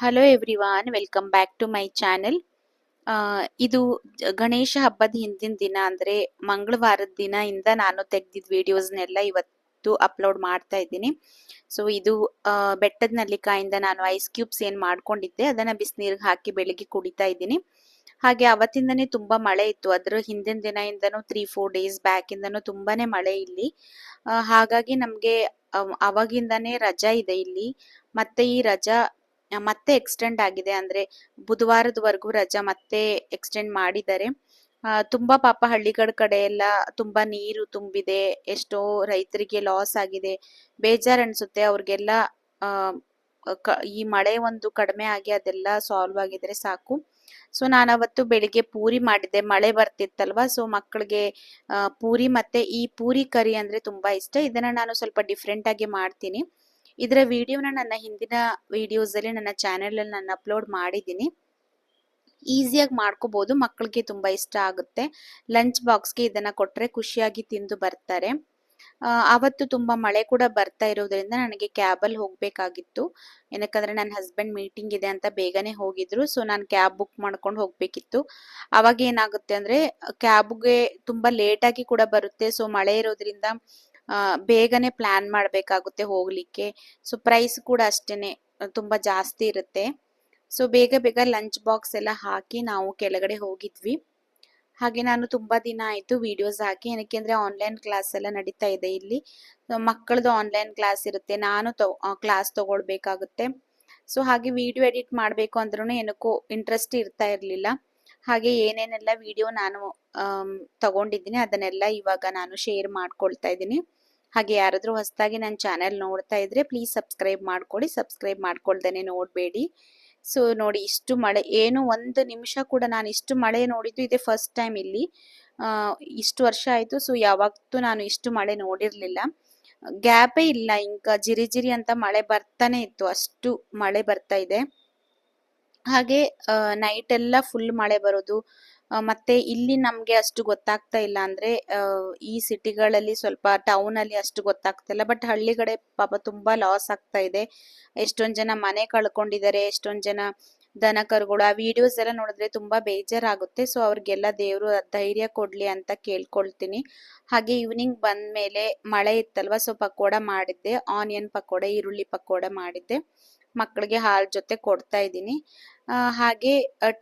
Hello everyone welcome back to my channel ಇದು ಗಣೇಶ ಹಬ್ಬದ ಹಿಂದಿನ ದಿನ ಅಂದ್ರೆ ಮಂಗಳವಾರದ ದಿನ ಇಂದ ನಾನು ತೆಗೆದಿದ್ದ ವಿಡಿಯೋಸ್ನೆಲ್ಲ ಇವತ್ತು ಅಪ್ಲೋಡ್ ಮಾಡ್ತಾ ಇದ್ದೀನಿ. ಸೊ ಇದು ಬೆಟ್ಟದ ನಲ್ಲಿಕಾಯಿಂದ ನಾನು ಐಸ್ ಕ್ಯೂಬ್ಸ್ ಏನ್ ಮಾಡ್ಕೊಂಡಿದ್ದೆ, ಅದನ್ನ ಬಿಸಿನೀರಿಗೆ ಹಾಕಿ ಬೆಳಿಗ್ಗೆ ಕುಡಿತಾ ಇದ್ದೀನಿ. ಹಾಗೆ ಅವತ್ತಿಂದನೇ ತುಂಬಾ ಮಳೆ ಇತ್ತು, ಅದ್ರ ಹಿಂದಿನ ದಿನದಿಂದನೂ ತ್ರೀ ಫೋರ್ ಡೇಸ್ ಬ್ಯಾಕ್ ಇಂದನೂ ತುಂಬಾನೇ ಮಳೆ ಇಲ್ಲಿ. ಹಾಗಾಗಿ ನಮ್ಗೆ ಅವಾಗಿಂದನೇ ರಜಾ ಇದೆ ಇಲ್ಲಿ. ಮತ್ತೆ ಈ ರಜಾ ಮತ್ತೆ ಎಕ್ಸ್ಟೆಂಡ್ ಆಗಿದೆ. ಅಂದ್ರೆ ಬುಧವಾರದವರೆಗೂ ರಜಾ ಮತ್ತೆ ಎಕ್ಸ್ಟೆಂಡ್ ಮಾಡಿದ್ದಾರೆ. ತುಂಬಾ ಪಾಪ ಹಳ್ಳಿಗಳ ಕಡೆ ಎಲ್ಲ ತುಂಬಾ ನೀರು ತುಂಬಿದೆ. ಎಷ್ಟೋ ರೈತರಿಗೆ ಲಾಸ್ ಆಗಿದೆ. ಬೇಜಾರ್ ಅನ್ಸುತ್ತೆ ಅವ್ರಿಗೆಲ್ಲ ಈ ಮಳೆ ಒಂದು ಕಡಿಮೆ ಆಗಿ ಅದೆಲ್ಲ ಸಾಲ್ವ್ ಆಗಿದ್ರೆ ಸಾಕು. ಸೊ ನಾನು ಅವತ್ತು ಬೆಳಿಗ್ಗೆ ಪೂರಿ ಮಾಡಿದ್ದೆ. ಮಳೆ ಬರ್ತಿತ್ತಲ್ವಾ? ಸೊ ಮಕ್ಕಳಿಗೆ ಪೂರಿ ಮತ್ತೆ ಈ ಪೂರಿ ಕರಿ ಅಂದ್ರೆ ತುಂಬಾ ಇಷ್ಟ. ಇದನ್ನ ನಾನು ಸ್ವಲ್ಪ ಡಿಫ್ರೆಂಟ್ ಆಗಿ ಮಾಡ್ತೀನಿ. ಇದರ ವಿಡಿಯೋನ ನನ್ನ ಹಿಂದಿನ ವಿಡಿಯೋಸಲ್ಲಿ ನನ್ನ ಚಾನೆಲ್ ಅಲ್ಲಿ ನಾನು ಅಪ್ಲೋಡ್ ಮಾಡಿದ್ದೀನಿ. ಈಸಿಯಾಗಿ ಮಾಡ್ಕೋಬೋದು, ಮಕ್ಕಳಿಗೆ ತುಂಬಾ ಇಷ್ಟ ಆಗುತ್ತೆ. ಲಂಚ್ ಬಾಕ್ಸ್ಗೆ ಇದನ್ನ ಕೊಟ್ಟರೆ ಖುಷಿಯಾಗಿ ತಿಂದು ಬರ್ತಾರೆ. ಅವತ್ತು ತುಂಬಾ ಮಳೆ ಕೂಡ ಬರ್ತಾ ಇರೋದ್ರಿಂದ ನನಗೆ ಕ್ಯಾಬಲ್ಲಿ ಹೋಗ್ಬೇಕಾಗಿತ್ತು. ಏನಕ್ಕಂದ್ರೆ ನನ್ನ ಹಸ್ಬೆಂಡ್ ಮೀಟಿಂಗ್ ಇದೆ ಅಂತ ಬೇಗನೆ ಹೋಗಿದ್ರು, ಸೊ ನಾನು ಕ್ಯಾಬ್ ಬುಕ್ ಮಾಡ್ಕೊಂಡು ಹೋಗಬೇಕಿತ್ತು. ಅವಾಗ ಏನಾಗುತ್ತೆ ಅಂದ್ರೆ, ಕ್ಯಾಬ್ಗೆ ತುಂಬಾ ಲೇಟಾಗಿ ಕೂಡ ಬರುತ್ತೆ, ಸೊ ಮಳೆ ಇರೋದ್ರಿಂದ ಬೇಗನೆ ಪ್ಲಾನ್ ಮಾಡಬೇಕಾಗುತ್ತೆ ಹೋಗ್ಲಿಕ್ಕೆ. ಸೊ ಪ್ರೈಸ್ ಕೂಡ ಅಷ್ಟೇನೆ, ತುಂಬ ಜಾಸ್ತಿ ಇರುತ್ತೆ. ಸೊ ಬೇಗ ಬೇಗ ಲಂಚ್ ಬಾಕ್ಸ್ ಎಲ್ಲ ಹಾಕಿ ನಾವು ಕೆಳಗಡೆ ಹೋಗಿದ್ವಿ. ಹಾಗೆ ನಾನು ತುಂಬಾ ದಿನ ಆಯ್ತು ವಿಡಿಯೋಸ್ ಹಾಕಿ ಏನಕ್ಕೆ ಅಂದ್ರೆ ಆನ್ಲೈನ್ ಕ್ಲಾಸ್ ಎಲ್ಲ ನಡೀತಾ ಇದೆ ಇಲ್ಲಿ. ಮಕ್ಕಳದು ಆನ್ಲೈನ್ ಕ್ಲಾಸ್ ಇರುತ್ತೆ. ನಾನು ಕ್ಲಾಸ್ ತಗೊಳ್ಬೇಕಾಗುತ್ತೆ. ಸೊ ಹಾಗೆ ವಿಡಿಯೋ ಎಡಿಟ್ ಮಾಡಬೇಕು ಅಂದ್ರೂ ಏನಕ್ಕೂ ಇಂಟ್ರೆಸ್ಟ್ ಇರ್ತಾ ಇರಲಿಲ್ಲ. ಹಾಗೆ ಏನೇನೆಲ್ಲ ವಿಡಿಯೋ ನಾನು ತಗೊಂಡಿದ್ದೀನಿ. ಅದನ್ನೆಲ್ಲ ಇವಾಗ ನಾನು ಶೇರ್ ಮಾಡ್ಕೊಳ್ತಾ ಇದ್ದೀನಿ. ಹಾಗೆ ಯಾರಾದರೂ ಹೊಸದಾಗಿ ನನ್ನ ಚಾನೆಲ್ ನೋಡ್ತಾ ಇದ್ರೆ ಪ್ಲೀಸ್ ಸಬ್ಸ್ಕ್ರೈಬ್ ಮಾಡ್ಕೊಳ್ಳಿ ಸಬ್ಸ್ಕ್ರೈಬ್ ಮಾಡ್ಕೊಳ್ದೇನೆ ನೋಡಬೇಡಿ. ಸೊ, ನೋಡಿ ಇಷ್ಟು ಮಳೆ, ಏನು ಒಂದು ನಿಮಿಷ ಕೂಡ ನಾನು ಇಷ್ಟು ಮಳೆ ನೋಡಿದ್ದು ಇದೇ ಫಸ್ಟ್ ಟೈಮ್ ಇಲ್ಲಿ. ಇಷ್ಟು ವರ್ಷ ಆಯಿತು, ಸೊ ಯಾವತ್ತೂ ನಾನು ಇಷ್ಟು ಮಳೆ ನೋಡಿರಲಿಲ್ಲ. ಗ್ಯಾಪೇ ಇಲ್ಲ, ಇಂಕ ಜಿರಿ ಜಿರಿ ಅಂತ ಮಳೆ ಬರ್ತಾನೆ ಇತ್ತು, ಅಷ್ಟು ಮಳೆ ಬರ್ತಾ ಇದೆ. ಹಾಗೆ ನೈಟ್ ಎಲ್ಲ ಫುಲ್ ಮಳೆ ಬರೋದು ಮತ್ತೆ ಇಲ್ಲಿ ನಮ್ಗೆ ಅಷ್ಟು ಗೊತ್ತಾಗ್ತಾ ಇಲ್ಲ ಅಂದ್ರೆ ಈ ಸಿಟಿಗಳಲ್ಲಿ ಸ್ವಲ್ಪ ಟೌನ್ ಅಲ್ಲಿ ಅಷ್ಟು ಗೊತ್ತಾಗ್ತಾ ಇಲ್ಲ ಬಟ್ ಹಳ್ಳಿಗಡೆ ಪಾಪ ತುಂಬಾ ಲಾಸ್ ಆಗ್ತಾ ಇದೆ. ಎಷ್ಟೊಂದ್ ಜನ ಮನೆ ಕಳ್ಕೊಂಡಿದ್ದಾರೆ, ಎಷ್ಟೊಂದ್ ಜನ ದನ ಕರುಗಳು, ಆ ವಿಡಿಯೋಸ್ ಎಲ್ಲ ನೋಡಿದ್ರೆ ತುಂಬಾ ಬೇಜಾರಾಗುತ್ತೆ. ಸೊ ಅವ್ರಿಗೆಲ್ಲ ದೇವರು ಧೈರ್ಯ ಕೊಡ್ಲಿ ಅಂತ ಕೇಳ್ಕೊಳ್ತೀನಿ. ಹಾಗೆ ಈವ್ನಿಂಗ್ ಬಂದ್ಮೇಲೆ ಮಳೆ ಇತ್ತಲ್ವಾ ಸೊ ಪಕೋಡ ಮಾಡಿದ್ದೆ ಆನಿಯನ್ ಪಕೋಡ, ಈರುಳ್ಳಿ ಪಕೋಡ ಮಾಡಿದ್ದೆ. ಮಕ್ಕಳಿಗೆ ಹಾಲ್ ಜೊತೆ ಕೊಡ್ತಾ ಇದ್ದೀನಿ. ಹಾಗೆ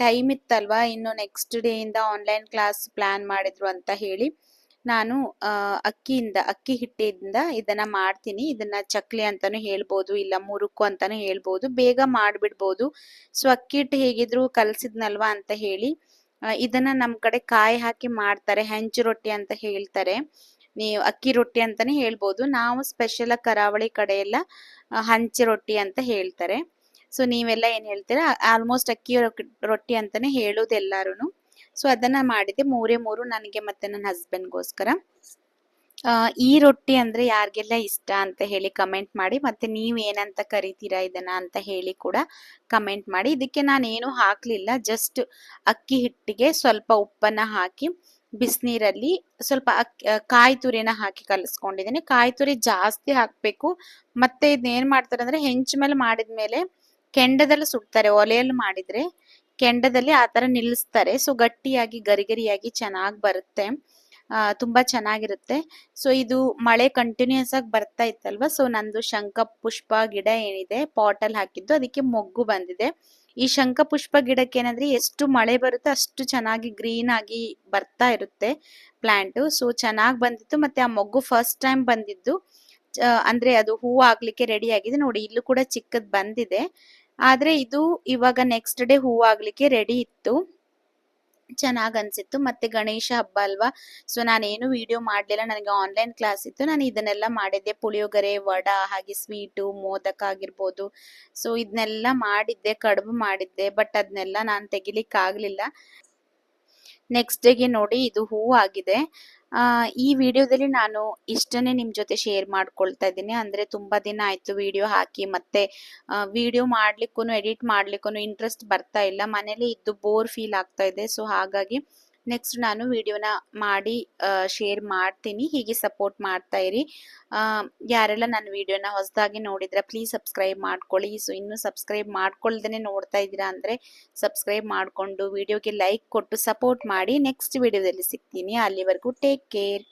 ಟೈಮ್ ಇತ್ತಲ್ವಾ? ಇನ್ನು ನೆಕ್ಸ್ಟ್ ಡೇ ಇಂದ ಆನ್ಲೈನ್ ಕ್ಲಾಸ್ ಪ್ಲಾನ್ ಮಾಡಿದ್ರು ಅಂತ ಹೇಳಿ ನಾನು ಅಕ್ಕಿಯಿಂದ, ಅಕ್ಕಿ ಹಿಟ್ಟಿಂದ ಇದನ್ನ ಮಾಡ್ತೀನಿ. ಇದನ್ನ ಚಕ್ಲಿ ಅಂತಾನು ಹೇಳ್ಬೋದು, ಇಲ್ಲ ಮುರುಕು ಅಂತಾನು ಹೇಳ್ಬೋದು. ಬೇಗ ಮಾಡ್ಬಿಡ್ಬೋದು. ಸೊ ಅಕ್ಕಿ ಹಿಟ್ಟು ಹೇಗಿದ್ರು ಕಲ್ಸಿದ್ನಲ್ವಾ ಅಂತ ಹೇಳಿ ಇದನ್ನ ನಮ್ ಕಡೆ ಕಾಯಿ ಹಾಕಿ ಮಾಡ್ತಾರೆ, ಹೆಂಚು ರೊಟ್ಟಿ ಅಂತ ಹೇಳ್ತಾರೆ. ನೀವು ಅಕ್ಕಿ ರೊಟ್ಟಿ ಅಂತಾನೆ ಹೇಳ್ಬೋದು. ನಾವು ಸ್ಪೆಷಲ್ ಕರಾವಳಿ ಕಡೆ ಎಲ್ಲ ಹಂಚಿ ರೊಟ್ಟಿ ಅಂತ ಹೇಳ್ತಾರೆ. ಸೊ ನೀವೆಲ್ಲ ಏನ್ ಹೇಳ್ತೀರಾ? ಆಲ್ಮೋಸ್ಟ್ ಅಕ್ಕಿ ರೊಟ್ಟಿ ಅಂತಾನೆ ಹೇಳೋದು ಎಲ್ಲಾರು ಸೊ ಅದನ್ನ ಮಾಡಿದೆ. ಮೂರೇ ಮೂರು ನನಗೆ ಮತ್ತೆ ನನ್ನ ಹಸ್ಬೆಂಡ್ಗೋಸ್ಕರ ಈ ರೊಟ್ಟಿ ಅಂದ್ರೆ ಯಾರಿಗೆಲ್ಲ ಇಷ್ಟ ಅಂತ ಹೇಳಿ ಕಮೆಂಟ್ ಮಾಡಿ, ಮತ್ತೆ ನೀವ್ ಏನಂತ ಕರಿತೀರಾ ಇದನ್ನ ಅಂತ ಹೇಳಿ ಕೂಡ ಕಮೆಂಟ್ ಮಾಡಿ. ಇದಕ್ಕೆ ನಾನು ಏನು ಹಾಕ್ಲಿಲ್ಲ ಜಸ್ಟ್ ಅಕ್ಕಿ ಹಿಟ್ಟಿಗೆ ಸ್ವಲ್ಪ ಉಪ್ಪನ್ನ ಹಾಕಿ ಬಿಸಿನೀರಲ್ಲಿ ಸ್ವಲ್ಪ ಕಾಯಿ ತುರಿನ ಹಾಕಿ ಕಲಿಸ್ಕೊಂಡಿದ್ದೀನಿ. ಕಾಯಿ ತುರಿ ಜಾಸ್ತಿ ಹಾಕ್ಬೇಕು. ಮತ್ತೆ ಇದನ್ನೇನ್ ಮಾಡ್ತಾರೆ ಅಂದ್ರೆ ಹೆಂಚ್ ಮೇಲೆ ಮಾಡಿದ್ಮೇಲೆ ಕೆಂಡದಲ್ಲಿ ಸುಡ್ತಾರೆ, ಒಲೆಯಲ್ಲಿ ಮಾಡಿದ್ರೆ. ಕೆಂಡದಲ್ಲಿ ಆ ತರ ನಿಲ್ಲಿಸ್ತಾರೆ ಸೊ ಗಟ್ಟಿಯಾಗಿ, ಗರಿಗರಿಯಾಗಿ ಚೆನ್ನಾಗಿ ಬರುತ್ತೆ. ತುಂಬಾ ಚೆನ್ನಾಗಿರುತ್ತೆ. ಸೊ ಇದು ಮಳೆ ಕಂಟಿನ್ಯೂಸ್ ಆಗಿ ಬರ್ತಾ ಇತ್ತಲ್ವಾ? ಸೊ ನಂದು ಶಂಕ ಪುಷ್ಪ ಗಿಡ ಏನಿದೆ ಪಾಟ್ ಅಲ್ಲಿ ಹಾಕಿದ್ದು, ಅದಕ್ಕೆ ಮೊಗ್ಗು ಬಂದಿದೆ. ಈ ಶಂಕ ಪುಷ್ಪ ಗಿಡಕ್ಕೆ ಏನಂದ್ರೆ ಎಷ್ಟು ಮಳೆ ಬರುತ್ತೆ, ಅಷ್ಟು ಚೆನ್ನಾಗಿ ಗ್ರೀನ್ ಆಗಿ ಬರ್ತಾ ಇರುತ್ತೆ ಪ್ಲಾಂಟ್ ಸೊ ಚೆನ್ನಾಗಿ ಬಂದಿತ್ತು. ಮತ್ತೆ ಆ ಮೊಗ್ಗು ಫಸ್ಟ್ ಟೈಮ್ ಬಂದಿದ್ದು. ಅಂದ್ರೆ ಅದು ಹೂವು ಆಗ್ಲಿಕ್ಕೆ ರೆಡಿ ಆಗಿದೆ. ನೋಡಿ, ಇಲ್ಲೂ ಕೂಡ ಚಿಕ್ಕದ್ ಬಂದಿದೆ. ಆದ್ರೆ ಇದು ಇವಾಗ ನೆಕ್ಸ್ಟ್ ಡೇ ಹೂವು ಆಗ್ಲಿಕ್ಕೆ ರೆಡಿ ಇತ್ತು. ಚೆನ್ನಾಗ್ ಅನ್ಸಿತ್ತು ಮತ್ತೆ ಗಣೇಶ ಹಬ್ಬ ಅಲ್ವಾ? ಸೊ ನಾನೇನು ವಿಡಿಯೋ ಮಾಡ್ಲಿಲ್ಲ. ನನಗೆ ಆನ್ಲೈನ್ ಕ್ಲಾಸ್ ಇತ್ತು. ನಾನು ಇದನ್ನೆಲ್ಲ ಮಾಡಿದ್ದೆ. ಪುಳಿಯೋಗರೆ, ವಡ, ಹಾಗೆ ಸ್ವೀಟು ಮೋದಕ ಆಗಿರ್ಬೋದು. ಸೊ ಇದನ್ನೆಲ್ಲ ಮಾಡಿದ್ದೆ, ಕಡುಬು ಮಾಡಿದ್ದೆ. ಬಟ್ ಅದನ್ನೆಲ್ಲ ನಾನು ತೆಗಿಲಿಕ್ಕೆ ಆಗ್ಲಿಲ್ಲ ನೆಕ್ಸ್ಟ್ ಡೇಗೆ ನೋಡಿ ಇದು ಹೂ ಆಗಿದೆ ಈ ವಿಡಿಯೋದಲ್ಲಿ ನಾನು ಇಷ್ಟನ್ನೇ ನಿಮ್ಮ ಜೊತೆ ಶೇರ್ ಮಾಡ್ಕೊಳ್ತಾ ಇದ್ದೀನಿ. ಅಂದ್ರೆ ತುಂಬಾ ದಿನ ಆಯ್ತು ವಿಡಿಯೋ ಹಾಕಿ, ಮತ್ತೆ ವಿಡಿಯೋ ಮಾಡ್ಲಿಕ್ಕೂ ಎಡಿಟ್ ಮಾಡ್ಲಿಕ್ಕೂ ಇಂಟ್ರೆಸ್ಟ್ ಬರ್ತಾ ಇಲ್ಲ. ಮನೇಲಿ ಇದ್ದು ಬೋರ್ ಫೀಲ್ ಆಗ್ತಾ ಇದೆ. ಸೊ ಹಾಗಾಗಿ ನೆಕ್ಸ್ಟ್ ನಾನು ವಿಡಿಯೋನ ಮಾಡಿ ಶೇರ್ ಮಾಡ್ತೀನಿ. ಹೀಗೆ ಸಪೋರ್ಟ್ ಮಾಡ್ತಾ ಇರಿ. ಯಾರೆಲ್ಲ ನನ್ನ ವಿಡಿಯೋನ ಹೊಸದಾಗಿ ನೋಡಿದ್ರೆ ಪ್ಲೀಸ್ ಸಬ್ಸ್ಕ್ರೈಬ್ ಮಾಡ್ಕೊಳ್ಳಿ. ಸೊ ಇನ್ನೂ ಸಬ್ಸ್ಕ್ರೈಬ್ ಮಾಡ್ಕೊಳ್ದೇ ನೋಡ್ತಾ ಇದ್ದೀರಾ ಅಂದರೆ ಸಬ್ಸ್ಕ್ರೈಬ್ ಮಾಡಿಕೊಂಡು ವಿಡಿಯೋಗೆ ಲೈಕ್ ಕೊಟ್ಟು ಸಪೋರ್ಟ್ ಮಾಡಿ. ನೆಕ್ಸ್ಟ್ ವಿಡಿಯೋದಲ್ಲಿ ಸಿಗ್ತೀನಿ. ಅಲ್ಲಿವರೆಗೂ ಟೇಕ್ ಕೇರ್